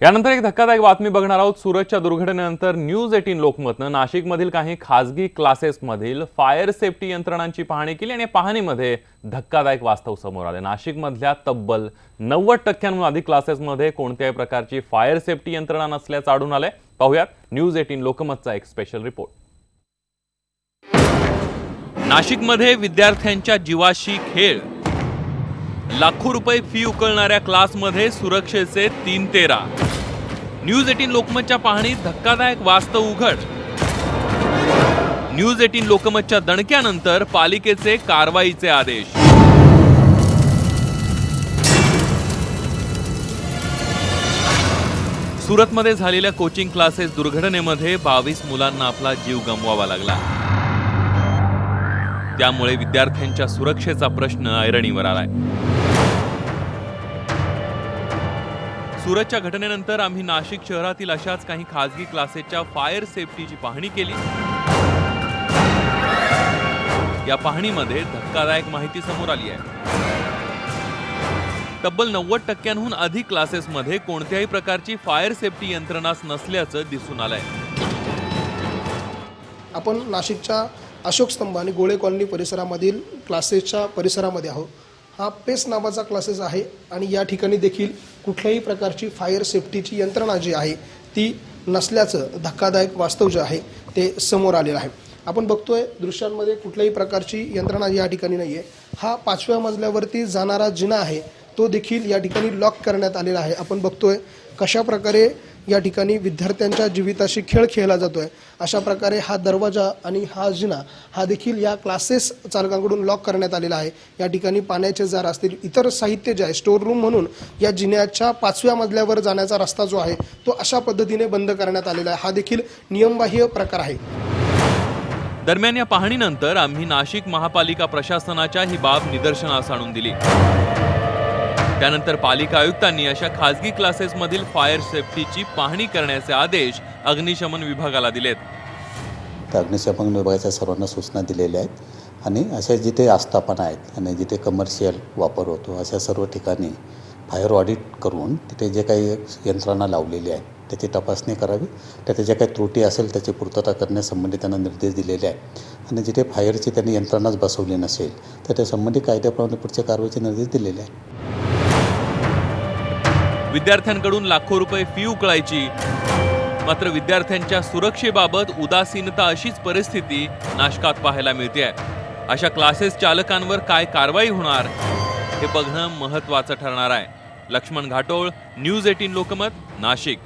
यानंतर एक धक्कादायक बातमी बघणार आहोत. सुरतच्या दुर्घटनेनंतर न्यूज एटीन लोकमतनं नाशिकमधील काही खासगी क्लासेसमधील फायर सेफ्टी यंत्रणांची पाहणी केली आणि या पाहणीमध्ये धक्कादायक वास्तव समोर आले. नाशिकमधल्या तब्बल नव्वद टक्क्यांहून अधिक क्लासेसमध्ये कोणत्याही प्रकारची फायर सेफ्टी यंत्रणा नसल्याचं आढळून आलंय. पाहूयात न्यूज एटीन लोकमतचा एक स्पेशल रिपोर्ट नाशिकमध्ये विद्यार्थ्यांच्या जीवाशी खेळ. लाखो रुपये फी उकळणाऱ्या क्लासमध्ये सुरक्षेचे तीन तेरा. न्यूज एटीन लोकमतच्या पाहणीत धक्कादायक वास्तव उघड. न्यूज एटीन लोकमतच्या दणक्यानंतर पालिकेचे कारवाईचे आदेश. सुरतमध्ये झालेल्या कोचिंग क्लासेस दुर्घटनेमध्ये बावीस मुलांना आपला जीव गमवावा लागला. त्यामुळे विद्यार्थ्यांच्या सुरक्षेचा प्रश्न ऐरणीवर आलाय. सुरतच्या घटनेनंतर आम्ही नाशिक शहरातील अशाच काही खासगी क्लासेसच्या फायर सेफ्टीची पाहणी केली. या पाहणीमध्ये धक्कादायक माहिती समोर आली आहे. तब्बल नव्वद टक्क्यांहून अधिक क्लासेसमध्ये कोणत्याही प्रकारची फायर सेफ्टी यंत्रणाच नसल्याचं दिसून आलंय. आपण नाशिकच्या अशोक स्तंभ आणि गोळे कॉलनी परिसरामधील क्लासेसच्या परिसरामध्ये आहोत. हा पेस नावाचा क्लासेस आहे आणि या ठिकाणी देखील कुठल्याही प्रकारची फायर सेफ्टीची यंत्रणा जी आहे ती नसल्याचं धक्कादायक वास्तव जे आहे ते समोर आलेलं आहे. आपण बघतोय दृश्यांमध्ये कुठल्याही प्रकारची यंत्रणा या ठिकाणी नाही आहे हा पाचव्या मजल्यावरती जाणारा जिना आहे तो देखील या ठिकाणी लॉक करण्यात आलेला आहे. आपण बघतोय कशा प्रकारे या ठिकाणी विद्यार्थ्यांच्या जीविताशी खेळ खेळला जातोय. अशा प्रकारे हा दरवाजा आणि हा जिना हा देखील या क्लासेस चालकांकडून लॉक करण्यात आलेला आहे. या ठिकाणी पाण्याचे जार असतील इतर साहित्य जे आहे स्टोर रूम म्हणून या जिन्याच्या पाचव्या मजल्यावर जाण्याचा रस्ता जो आहे तो अशा पद्धतीने बंद करण्यात आलेला आहे. हा देखील नियमबाह्य प्रकार आहे. दरम्यान या पाहणीनंतर आम्ही नाशिक महापालिका प्रशासनाच्या ही बाब निदर्शनास आणून दिली. त्यानंतर पालिका आयुक्तांनी अशा खासगी क्लासेसमधील फायर सेफ्टीची पाहणी करण्याचे आदेश अग्निशमन विभागाला दिलेत. तर अग्निशमन विभागाच्या सर्वांना सूचना दिलेल्या आहेत आणि अशा जिथे आस्थापना आहेत आणि जिथे कमर्शियल वापर होतो अशा सर्व ठिकाणी फायर ऑडिट करून तिथे जे काही यंत्रणा लावलेली आहे त्याची तपासणी करावी. त्याच्या ज्या काही त्रुटी असेल त्याची पूर्तता करण्यासंबंधी त्यांना निर्देश दिलेले आहेत. आणि जिथे फायरची त्यांनी यंत्रणाच बसवली नसेल तर त्यासंबंधी कायद्याप्रमाणे पुढच्या कारवाईचे निर्देश दिलेले आहेत. विद्यार्थ्यांकडून लाखो रुपये फी उकळायची. मात्र विद्यार्थ्यांच्या सुरक्षेबाबत उदासीनता अशीच परिस्थिती नाशकात पाहायला मिळते अशा क्लासेस चालकांवर काय कारवाई होणार हे बघणं महत्वाचं ठरणार आहे. Laxman Ghatol news eighteen Lokmat Nashik.